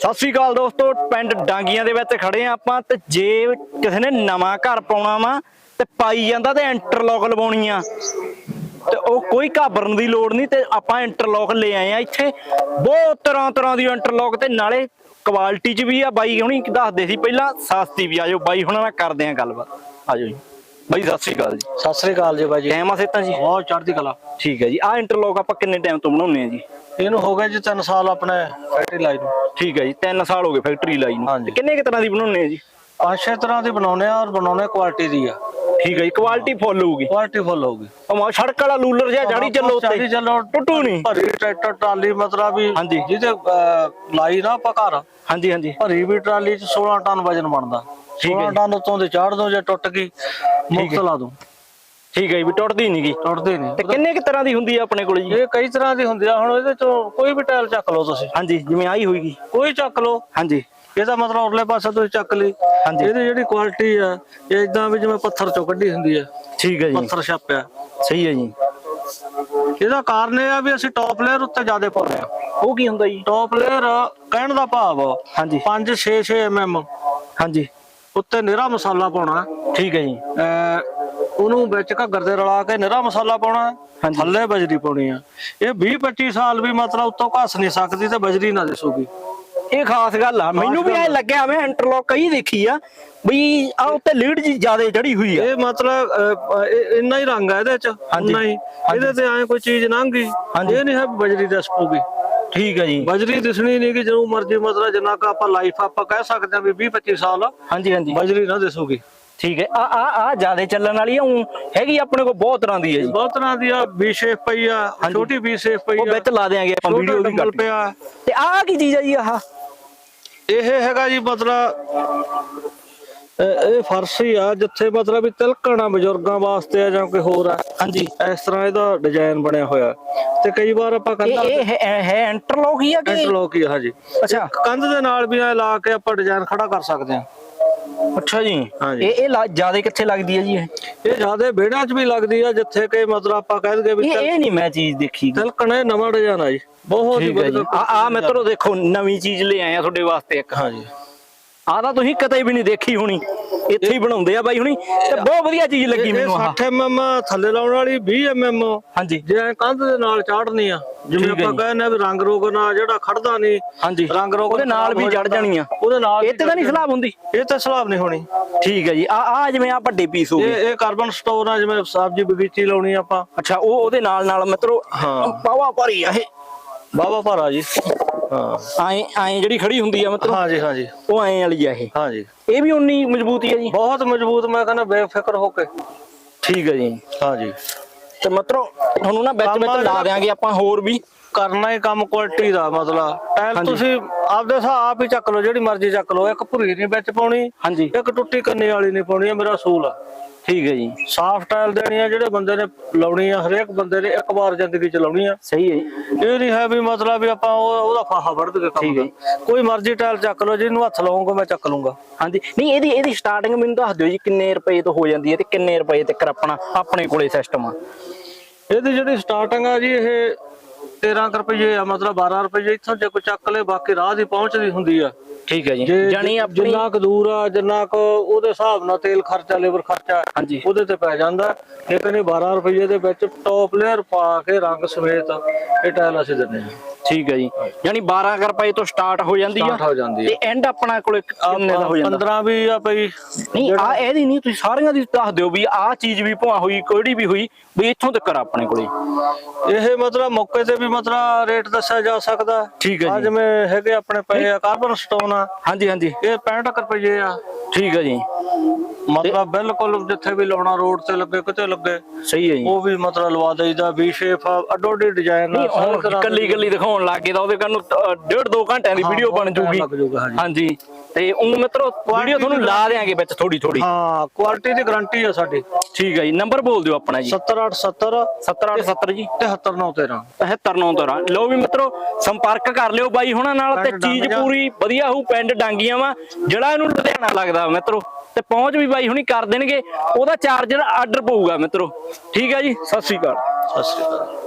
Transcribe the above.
ਸਤਿ ਸ਼੍ਰੀ ਅਕਾਲ ਦੋਸਤੋ ਪਿੰਡ ਡਾਂਗੀਆਂ ਦੇ ਵਿੱਚ ਖੜੇ ਆ ਆਪਾਂ ਤੇ ਜੇ ਕਿਸੇ ਨੇ ਨਵਾਂ ਘਰ ਪਾਉਣਾ ਵਾ ਤੇ ਪਾਈ ਜਾਂਦਾ ਤੇ ਇੰਟਰਲੌਕ ਲਵਾਉਣੀ ਆ। ਤੇ ਉਹ ਕੋਈ ਘਾਬਰਨ ਦੀ ਲੋੜ ਨਹੀਂ ਤੇ ਆਪਾਂ ਇੰਟਰਲੌਕ ਲੈ ਆਏ ਆ ਇੱਥੇ। ਬਹੁਤ ਤਰ੍ਹਾਂ ਤਰ੍ਹਾਂ ਦੀ ਇੰਟਰਲੌਕ ਤੇ ਨਾਲੇ ਕੁਆਲਿਟੀ 'ਚ ਵੀ ਆ ਬਾਈ ਹੁਣੀ ਦੱਸਦੇ ਸੀ ਪਹਿਲਾਂ ਸਸਤੀ ਵੀ ਆਜੋ ਬਾਈ ਹੁਣਾਂ ਨਾਲ ਕਰਦੇ ਆ ਗੱਲਬਾਤ। ਆਜੋ ਜੀ। ਬਾਈ ਸਤਿ ਸ਼੍ਰੀ ਅਕਾਲ ਜੀ। ਸਤਿ ਸ੍ਰੀ ਅਕਾਲ ਜੀ ਬਾਈ ਜੀ। ਟਾਈਮ ਆ ਸੇਤਾਂ ਜੀ? ਬਹੁਤ ਚੜ੍ਹਦੀ ਕਲਾ। ਠੀਕ ਹੈ ਜੀ। ਆ ਇੰਟਰਲੌਕ ਆਪਾਂ ਕਿੰਨੇ ਟਾਈਮ ਤੋਂ ਬਣਾਉਨੇ ਆ ਜੀ? ਇਹਨੂੰ ਹੋ ਗਏ ਜੀ 3 ਸਾਲ ਆਪਣੇ ਫੈਕਟਰੀ ਲਾਈ ਨੂੰ। ਠੀਕ ਹੈ ਜੀ 3 ਸਾਲ ਹੋ ਗਏ ਫੈਕਟਰੀ ਲਾਈ ਨੂੰ। ਤੇ ਕਿੰਨੇ ਕੁ ਤਰ੍ਹਾਂ ਦੀ ਬਣਾਉਨੇ ਆ ਜੀ? ਪੰਜ ਛੇ ਤਰ੍ਹਾਂ ਦੀ ਬਣਾਉਨੇ ਆ ਔਰ ਬਣਾਉਨੇ ਕੁਆਲਿਟੀ ਦੀ ਆ। ਠੀਕ ਹੈ ਜੀ ਕੁਆਲਿਟੀ ਫੁੱਲ ਹੋਊਗੀ। ਕੁਆਲਿਟੀ ਫੁੱਲ ਹੋਊਗੀ। ਉਹ ਮਾ ਸੜਕ ਵਾਲਾ ਲੂਲਰ ਜਿਹਾ ਜਾੜੀ ਚੱਲੋ ਉੱਤੇ। ਚੱਲੋ ਟੁੱਟੂ ਨਹੀਂ। ਭਰੀ ਟਰੈਕਟਰ ਟਰਾਲੀ ਮਤਲਬ ਵੀ ਹਾਂਜੀ। ਜਿਹਦੇ ਲਾਈ ਨਾ ਆਪਾਂ ਘਰ। ਹਾਂਜੀ ਹਾਂਜੀ। ਭਰੀ ਵੀ ਟਰਾਲੀ ਚ 16 ਟਨ ਵਜਨ ਬਣਦਾ। ਠੀਕ ਹੈ 16 ਟਨ ਉਤੋਂ ਦੇ ਚਾੜ ਦੋ ਜੇ ਟੁੱਟ ਗਈ ਮੁਕਤ ਲਾ ਦੋ। ਠੀਕ ਹੈ ਜੀ ਵੀ ਟੁੱਟਦੀ ਨਹੀਂਗੀ ਟੁੱਟਦੇ ਤੇ ਨਹੀਂ ਕਿੰਨੇ ਕੁ ਤਰ੍ਹਾਂ ਦੀ ਹੁੰਦੀ ਆ ਆਪਣੇ ਕੋਲ ਜੀ? ਇਹ ਕਈ ਤਰ੍ਹਾਂ ਦੀ ਹੁੰਦੀ ਆ ਹੁਣ ਇਹਦੇ ਚੋਂ ਕੋਈ ਵੀ ਟਾਇਲ ਚੱਕ ਲਓ ਤੁਸੀਂ। ਹਾਂਜੀ ਜਿਵੇਂ ਆਈ ਹੋਈਗੀ ਕੋਈ ਚੱਕ ਲਓ। ਹਾਂਜੀ। ਇਹਦਾ ਮਤਲਬ ਉਰਲੇ ਪਾਸੇ ਤੁਸੀਂ ਚੱਕ ਲਈ। ਹਾਂਜੀ। ਇਹਦੀ ਜਿਹੜੀ ਕੁਆਲਿਟੀ ਆ ਇਹ ਇਦਾਂ ਵੀ ਜਿਵੇਂ ਪੱਥਰ ਚੋਂ ਕੱਢੀ ਹੁੰਦੀ ਆ। ਠੀਕ ਹੈ ਜੀ। ਪੱਥਰ ਛਾਪਿਆ ਸਹੀ ਹੈ ਜੀ। ਇਹਦਾ ਕਾਰਨ ਇਹ ਆ ਵੀ ਅਸੀਂ ਟੌਪ ਲੇਅਰ ਉੱਤੇ ਜ਼ਿਆਦਾ ਪਾਉਂਦੇ ਆ। ਉਹ ਕੀ ਹੁੰਦਾ ਜੀ? ਟੌਪ ਲੇਅਰ ਕਹਿਣ ਦਾ ਭਾਵ ਹਾਂਜੀ। 5 6 6 mm ਹਾਂਜੀ। ਉੱਤੇ ਨਿਹਰਾ ਮਸਾਲਾ ਪਾਉਣਾ। ਠੀਕ ਹੈ ਜੀ। ਅਹ ਉਹਨੂੰ ਵਿੱਚ ਘੱਗਰ ਦੇ ਰਲਾ ਕੇ ਨਿਹਰਾ ਮਸਾਲਾ ਪਾਉਣਾ। ਥੱਲੇ ਬਜਰੀ ਪਾਉਣੀ ਆ ਇਹ 20 25 ਸਾਲ ਵੀ ਮਤਲਬ ਉੱਤੋਂ ਘਸ ਨਹੀਂ ਸਕਦੀ ਤੇ ਬਜਰੀ ਨਾ ਦਿਸੂਗੀ। ਇਹ ਖਾਸ ਗੱਲ ਆ ਮੈਨੂੰ ਵੀ ਐ ਲੱਗਿਆ ਮੈਂ ਇੰਟਰਲੌਕ ਕਈ ਦੇਖੀ ਆ ਵੀ ਆ ਉੱਤੇ ਲੀਡ ਜੀ ਜ਼ਿਆਦਾ ਚੜੀ ਹੋਈ ਆ। ਇਹ ਮਤਲਬ ਇੰਨਾ ਹੀ ਰੰਗ ਆ ਇਹਦੇ ਚ। ਇੰਨਾ ਹੀ। ਇਹਦੇ ਤੇ ਐ ਕੋਈ ਚੀਜ਼ ਲੰਘ। ਇਹ ਨਹੀਂ ਹੈ ਬਜਰੀ ਦਿਸ ਪਊਗੀ ਠੀਕ ਹੈ ਜੀ। ਬਜਰੀ ਦਿਸਣੀ ਨਹੀਂ ਕਿ ਜਦੋਂ ਮਰਜ਼ੀ ਮਤਲਬ ਜਿੰਨਾ ਕ ਆਪਾਂ ਲਾਈਫ ਆਪਾਂ ਕਹਿ ਸਕਦੇ ਹਾਂ ਵੀ 20 25 ਸਾਲ ਹਾਂਜੀ ਹਾਂਜੀ। ਬਜਰੀ ਨਾ ਦਿਸੂਗੀ। ਠੀਕ ਹੈ। ਆ ਆ ਆ ਜ਼ਿਆਦਾ ਚੱਲਣ ਵਾਲੀ ਆ ਊਂ ਹੈਗੀ ਆਪਣੇ ਕੋਲ ਬਹੁਤ ਤਰ੍ਹਾਂ ਦੀ ਹੈ ਜੀ। ਬਹੁਤ ਤਰ੍ਹਾਂ ਦੀ ਆ ਵੀ ਸ਼ੇਪ ਪਈ ਆ ਛੋਟੀ ਵੀ ਸ਼ੇਪ ਪਈ ਉਹ ਆ। ਵਿੱਚ ਲਾ ਦਿਆਂਗੇ ਆਪਾਂ ਛੋਟਾ ਵੀਡੀਓ ਦੀ ਡੰਬਲ ਕੱਟ ਪਿਆ। ਤੇ ਆਹ ਕੀ ਚੀਜ਼ ਆ ਜੀ ਆਹ? ਇਹ ਹੈਗਾ ਜੀ ਮਤਲਬ ਇਹ ਇਹ ਫਰਸ਼ੀ ਆ ਜਿੱਥੇ ਮਤਲਬ ਵੀ ਤਿਲਕਣਾ ਬਜ਼ੁਰਗਾਂ ਵਾਸਤੇ ਆ ਜਾਂ ਕੋਈ ਹੋਰ ਆ। ਹਾਂਜੀ। ਇਸ ਤਰ੍ਹਾਂ ਇਹਦਾ ਡਿਜ਼ਾਈਨ ਬਣਿਆ ਹੋਇਆ। ਤੇ ਕਈ ਵਾਰ ਆਪਾਂ ਇਹ ਕੰਧਾਂ ਇਹ ਹੈ- ਹੈ ਇੰਟਰਲੌਕ ਹੀ ਆ ਕਿ ਇੰਟਰਲੌਕ ਹੀ ਆ ਹਾਂਜੀ। ਅੱਛਾ। ਕੰਧ ਦੇ ਨਾਲ ਵੀ ਐ ਲਾ ਕੇ ਆਪਾਂ ਡਿਜ਼ਾਈਨ ਖੜਾ ਕਰ ਸਕਦੇ ਆ। ਅੱਛਾ ਜੀ। ਹਾਂਜੀ। ਇਹ ਇਹ ਜ਼ਿਆਦਾ ਕਿੱਥੇ ਲੱਗਦੀ ਹੈ ਜੀ ਇਹ? ਇਹ ਜਿਆਦੇ ਵਿਹੜਿਆਂ 'ਚ ਵੀ ਲੱਗਦੀ ਆ ਜਿੱਥੇ ਕਿ ਮਤਲਬ ਆਪਾਂ ਕਹਿ ਦਈਏ ਵੀ ਇਹ ਇਹ ਨਹੀਂ ਮੈਂ ਚੀਜ਼ ਦੇਖੀ ਤਿਲਕਣਾ ਨਵਾਂ ਡਿਜ਼ਾਈਨ ਆ ਜੀ। ਬਹੁਤ ਹੀ ਠੀਕ ਹੈ ਜੀ। ਵਧੀਆ। ਆ ਆ ਮਿੱਤਰੋ ਦੇਖੋ ਨਵੀਂ ਚੀਜ਼ ਲੈ ਆਏ ਆ ਤੁਹਾਡੇ ਵਾਸਤੇ ਇੱਕ। ਹਾਂਜੀ। ਆ ਤਾਂ ਤੁਸੀਂ ਕਦੇ ਵੀ ਨਹੀਂ ਦੇਖੀ ਹੋਣੀ। ਇੱਥੇ ਹੀ ਬਣਾਉਂਦੇ ਆ ਬਾਈ ਹੁਣੀ। ਤੇ ਬਹੁਤ ਵਧੀਆ ਚੀਜ਼ ਲੱਗੀ ਮੈਨੂੰ ਆਹ। 60 mm ਥੱਲੇ ਲਾਉਣ ਵਾਲੀ 20 mm ਹਾਂਜੀ। ਜੇ ਕੰਧ ਦੇ ਨਾਲ ਚਾੜਨੀ ਆ ਜਿਵੇਂ ਆਪਾਂ। ਕਹਿੰਦੇ ਆ ਵੀ ਰੰਗ ਰੋਗ ਨਾਲ ਜਿਹੜਾ ਖੜਦਾ ਨਹੀਂ ਹਾਂਜੀ। ਰੰਗ ਰੋਗ ਉਹਦੇ ਨਾਲ ਵੀ ਜੜ ਜਾਣੀਆਂ ਉਹਦੇ ਨਾਲ ਇਹ ਤੇ ਤਾਂ ਨਹੀਂ ਸਲਾਬ ਹੁੰਦੀ। ਇਹ ਤਾਂ ਸਲਾਬ ਨਹੀਂ ਹੋਣੀ। ਠੀਕ ਹੈ ਜੀ। ਆ ਆ ਜਿਵੇਂ ਆ ਵੱਡੇ ਪੀਸ ਹੋ ਗਏ ਇਹ ਕਾਰਬਨ ਸਟੋਰ ਆ ਜਿਵੇਂ ਸਬਜ਼ੀ ਬਗੀਚੀ ਲਾਉਣੀ ਆਪਾਂ। ਅੱਛਾ ਉਹ ਉਹਦੇ ਨਾਲ ਨਾਲ ਮਿੱਤਰੋ ਹਾਂ। ਪਾਵਾ ਭਰੀ ਆ ਇਹ। ਬਾਬਾ ਭਾਰਾ ਜੀ। ਐਂ ਐਂ ਜਿਹੜੀ ਖੜੀ ਹੁੰਦੀ ਆ ਮਿੱਤਰੋ ਹਾਂਜੀ ਹਾਂਜੀ। ਉਹ ਐਂ ਵਾਲੀ ਆ ਇਹ। ਹਾਂਜੀ। ਇਹ ਵੀ ਉਨੀ ਮਜ਼ਬੂਤੀ ਆ ਜੀ? ਬਹੁਤ ਮਜ਼ਬੂਤ ਮੈਂ ਕਹਿੰਦਾ ਬੇਫਿਕਰ ਹੋ ਕੇ। ਠੀਕ ਹੈ ਜੀ। ਹਾਂਜੀ। ਤੇ ਮਿੱਤਰੋ ਤੁਹਾਨੂੰ ਨਾ ਵਿੱਚ ਵਿੱਚ ਲਾ ਦਿਆਂਗੇ ਆਪਾਂ ਹੋਰ ਵੀ। ਕਰਨਾ ਹੀ ਕੰਮ ਕੁਆਲਿਟੀ ਦਾ ਮਤਲਬ ਟਾਇਲ। ਤੁਸੀਂ ਆਪਦੇ ਹਿਸਾਬ ਹੀ ਚੱਕ ਲਓ ਜਿਹੜੀ ਮਰਜ਼ੀ ਚੱਕ ਲਓ। ਇੱਕ ਭੁਰੀ ਨਹੀਂ ਵਿੱਚ ਪਾਉਣੀ ਹਾਂਜੀ। ਇੱਕ ਟੁੱਟੀ ਕੰਨੇ ਵਾਲੀ ਨਹੀਂ ਪਾਉਣੀ ਇਹ ਮੇਰਾ ਅਸੂਲ ਆ। ਠੀਕ ਹੈ ਜੀ। ਸਾਫ਼ ਟਾਇਲ ਦੇਣੀ ਆ ਜਿਹੜੇ ਬੰਦੇ ਨੇ ਲਾਉਣੀ ਆ ਹਰੇਕ ਬੰਦੇ ਨੇ ਇੱਕ ਵਾਰ ਜ਼ਿੰਦਗੀ ਚ ਲਾਉਣੀ ਆ। ਸਹੀ ਹੈ ਜੀ। ਇਹ ਨਹੀਂ ਹੈ ਵੀ ਮਤਲਬ ਵੀ ਆਪਾਂ ਉਹ- ਉਹਦਾ ਫਾਹਾ ਵੜਦ ਕੇ ਕੰਮ ਠੀਕ ਹੈ ਦਾ। ਕੋਈ ਮਰਜ਼ੀ ਟਾਇਲ ਚੱਕ ਲਓ ਜਿਹਨੂੰ ਹੱਥ ਲਾਉਂਗਾ ਮੈਂ ਚੱਕ ਲੂੰਗਾ। ਹਾਂਜੀ। ਨਹੀਂ ਇਹਦੀ ਇਹਦੀ ਸਟਾਰਟਿੰਗ ਮੈਨੂੰ ਦੱਸ ਦਿਓ ਜੀ ਕਿੰਨੇ ਰੁਪਏ ਤੋਂ ਹੋ ਜਾਂਦੀ ਹੈ ਤੇ ਕਿੰਨੇ ਰੁਪਏ ਤੱਕ ਆਪਣਾ ਆਪਣੇ ਕੋਲੇ ਸਿਸਟਮ ਆ? ਇਹਦੀ ਜਿਹੜੀ ਸਟਾਰਟਿੰਗ ਆ ਜੀ ਇਹ 13 ਕੁ ਰੁਪਏ ਆ ਮਤਲਬ 12 ਰੁਪਏ ਇੱਥੋਂ ਜੇ ਕੋਈ ਚੱਕ ਲੇ ਬਾਕੀ ਰਾਹ ਦੀ ਪਹੁੰਚਦੀ ਹੁੰਦੀ ਆ। ਠੀਕ ਹੈ ਜੀ। ਜੇ ਜਾਨੀ ਆਪਣੀ ਜਿੰਨਾ ਕੁ ਦੂਰ ਆ ਜਿੰਨਾ ਕੁ ਉਹਦੇ ਹਿਸਾਬ ਨਾਲ ਤੇਲ ਖਰਚਾ ਲੇਬਰ ਖਰਚਾ ਹਾਂਜੀ। ਉਹਦੇ ਤੇ ਪੈ ਜਾਂਦਾ। ਲੇਕਿਨ ਇਹ 12 ਰੁਪਏ ਦੇ ਵਿੱਚ ਟੌਪ ਲੇਅਰ ਪਾ ਕੇ ਰੰਗ ਸਮੇਤ ਇਹ ਟਾਇਲ ਅਸੀਂ ਦਿੰਦੇ ਹਾਂ। ਠੀਕ ਹੈ ਜੀ। ਯਾਨੀ 12 ਕੁ ਰੁਪਏ ਤੋਂ ਸਟਾਰਟ ਹੋ ਜਾਂਦੀ ਆ। ਸਟਾਰਟ ਹੋ ਜਾਂਦੀ ਤੇ ਐਂਡ ਆਪਣਾ ਕੋਲੇ ਕਿੰਨੇ ਦਾ ਹੋ ਜਾਂਦਾ? 15 ਵੀ ਆ ਪਈ ਨਹੀਂ ਆ ਇਹਦੀ ਨਹੀਂ ਤੁਸੀਂ ਸਾਰੀਆਂ ਦੀ ਦੱਸ ਦਿਓ ਵੀ ਆਹ ਚੀਜ਼ ਵੀ ਭਵਾ ਹੋਈ ਕੋੜੀ ਵੀ ਹੋਈ ਵੀ ਇੱਥੋਂ ਤੱਕ ਆ ਆਪਣੇ ਕੋਲੇ। ਇਹ ਮਤਲਬ ਮੌਕੇ ਤੇ ਵੀ ਮਤਲਬ ਰੇਟ ਦੱਸਿਆ ਜਾ ਸਕਦਾ। ਠੀਕ ਹੈ ਆ ਜੀ। ਜਿਵੇਂ ਹੈਗੇ ਆਪਣੇ ਪਏ ਆ ਕਾਰਬਨ ਸਟੋਨ ਆ। ਹਾਂਜੀ ਹਾਂਜੀ। ਇਹ 65 ਕੁ ਰੁਪਏ ਆ। ਠੀਕ ਹੈ ਜੀ। ਮਤਲਬ ਬਿਲਕੁਲ ਜਿੱਥੇ ਵੀ ਲਾਉਣਾ ਰੋਡ ਤੇ ਲੱਗੇ ਕਿਤੇ ਲੱਗੇ ਸਹੀ ਹੈ ਜੀ। ਉਹ ਵੀ ਮਤਲਬ ਲਵਾ ਦੇਈਦਾ ਵੀ ਸ਼ੇਪ ਅੱਡੋ ਅੱਡੀ ਡਿਜ਼ਾਈਨ ਹੁਣ ਕੱਲੀ ਕੱਲੀ ਦਿਖਾਉਣ ਲੱਗ ਤਾਂ ਉਹਦੇ ਕੰਨ ਡੇਢ ਦੋ ਘੰਟਿਆਂ ਦੀ ਵੀਡੀਓ ਬਣ ਜੂਗੀ। ਹਾਂਜੀ। ਤੇ ਉਹ ਮਿੱਤਰੋ ਵੀਡੀਓ ਤੁਹਾਨੂੰ ਲਾ ਦੇਾਂਗੇ ਵਿੱਚ ਥੋੜੀ ਥੋੜੀ ਹਾਂ ਕੁਆਲਿਟੀ ਦੀ ਗਾਰੰਟੀ ਆ ਸਾਡੀ। ਠੀਕ ਹੈ ਜੀ ਨੰਬਰ ਬੋਲ ਦਿਓ ਆਪਣਾ ਜੀ। 7870 7870 ਜੀ। 73913 73913 ਲਓ ਵੀ ਮਿੱਤਰੋ ਸੰਪਰਕ ਕਰ ਲਿਓ ਬਾਈ ਹੁਣਾਂ ਨਾਲ ਤੇ ਚੀਜ਼। ਪੂਰੀ ਵਧੀਆ ਹੋਊ ਪਿੰਡ ਡਾਂਗੀਆਂ ਵਾ ਜਿਹੜਾ ਇਹਨੂੰ ਲੁਧਿਆਣਾ ਲੱਗਦਾ ਮਿੱਤਰੋ। ਤੇ ਪਹੁੰਚ ਵੀ ਬਾਈ ਹੁਣੀ ਕਰ ਦੇਣਗੇ। ਉਹਦਾ ਚਾਰਜਰ ਆਰਡਰ ਪਊਗਾ ਮਿੱਤਰੋ। ਠੀਕ ਹੈ ਜੀ? ਸਤਿ ਸ਼੍ਰੀ ਅਕਾਲ। ਸਤਿ ਸ਼੍ਰੀ ਅਕਾਲ।